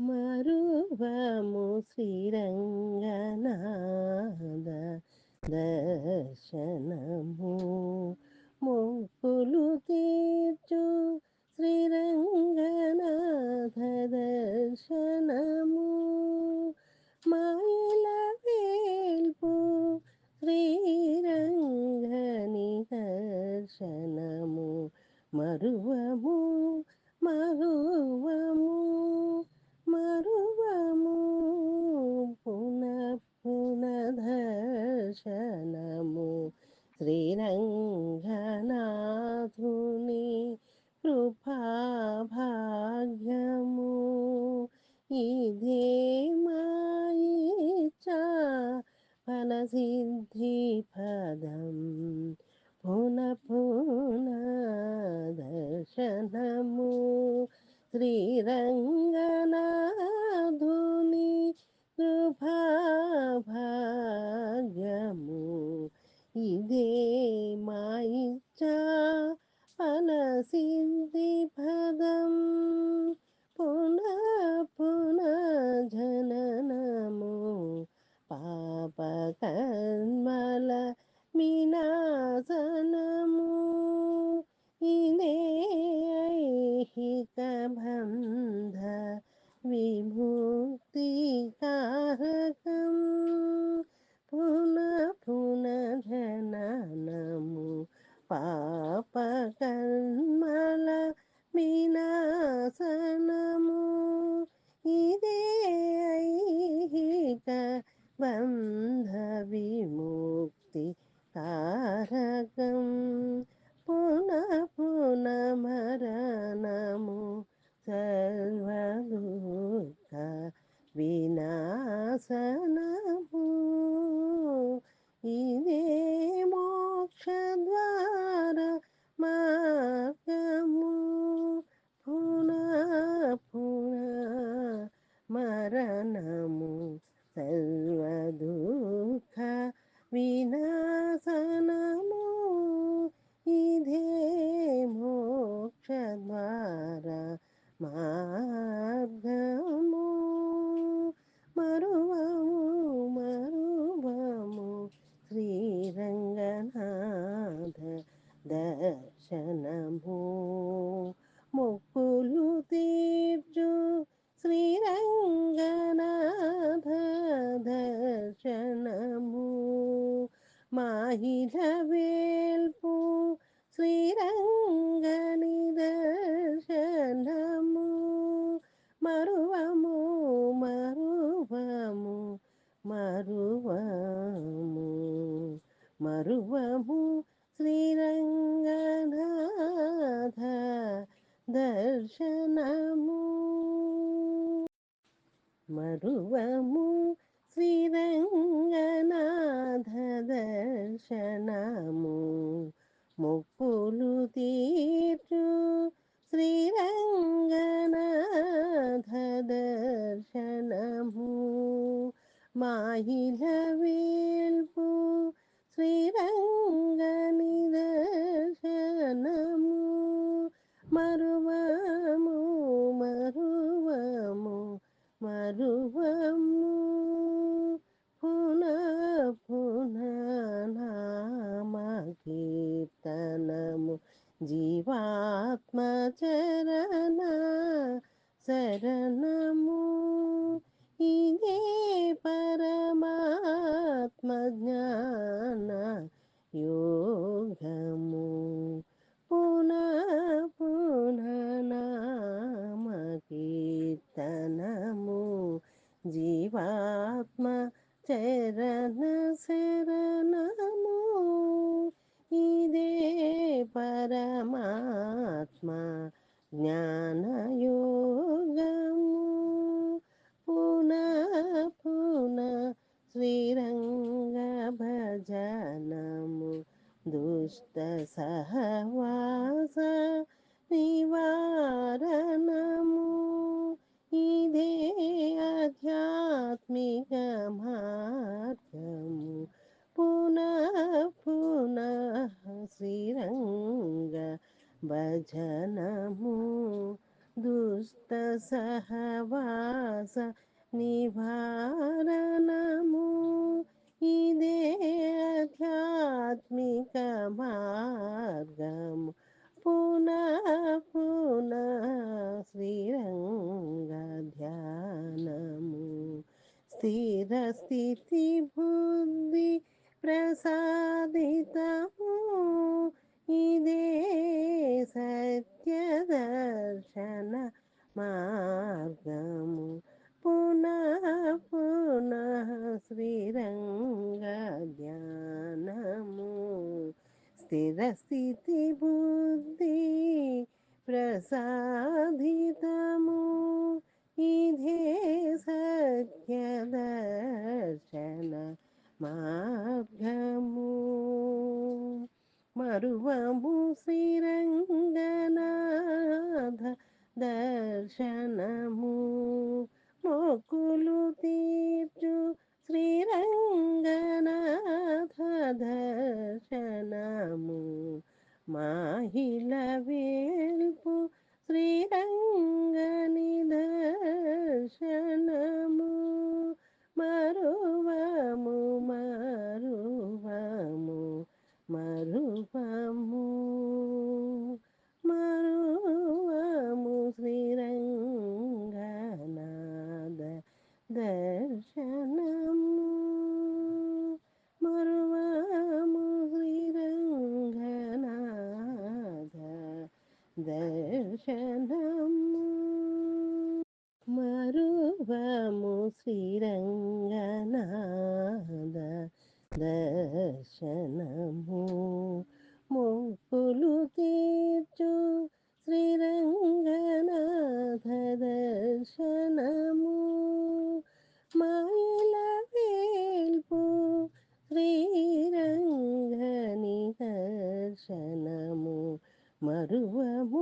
మరువము శ్రీరంగనాద దర్శనము. మొక్కులు తీర్చు శ్రీరంగనాథ దర్శనము. మాయల వేల్పు శ్రీరంగని దర్శనము. మరువము మరు కృపాభాగ్యము. ఇదే మాయిచా ఫలసిద్ధి పదం. పున పున దర్శనము శ్రీరంగ వినాశనము ఇదే ఐహిక బంధ విముక్తి కారకం పున పున జననము పాప వినాశనము. ఇదే ఐహిక బంధ విముక్తి కారకం పున పున మరణము సర్వదుఃఖ వినా మొక్కులు మరువము శ్రీరంగనాథ దర్శనము మొక్కులు తీర్చు శ్రీరంగ జీవాత్మ చరణ శరణము ఇదే పరమాత్మ జ్ఞాన యోగము పున పున నామ కీర్తనము జీవాత్మ చరణ శరణము పరమాత్మ జ్ఞానయోగము. పున పున శ్రీరంగ భజనము. దుష్ట భజనము దుష్ట సహవాస నివారణము ఇదే ఆధ్యాత్మిక మార్గము పునః పునః శ్రీరంగ ధ్యానము స్థిర స్థితి బుద్ధి ప్రసాదితము ప్రసాదితము ఇదే సత్య దర్శన మార్గము మరువము శ్రీరంగనాథ దర్శనము మొక్కులు తీర్చు శ్రీరంగనాథ దర్శనము మాహిల దర్శనము మరువము శ్రీరంగనాద దర్శనము. మొక్కులు తీర్చు శ్రీరంగనాథ దర్శనము. మాయల వేల్పు శ్రీరంగని దర్శనము. మరువము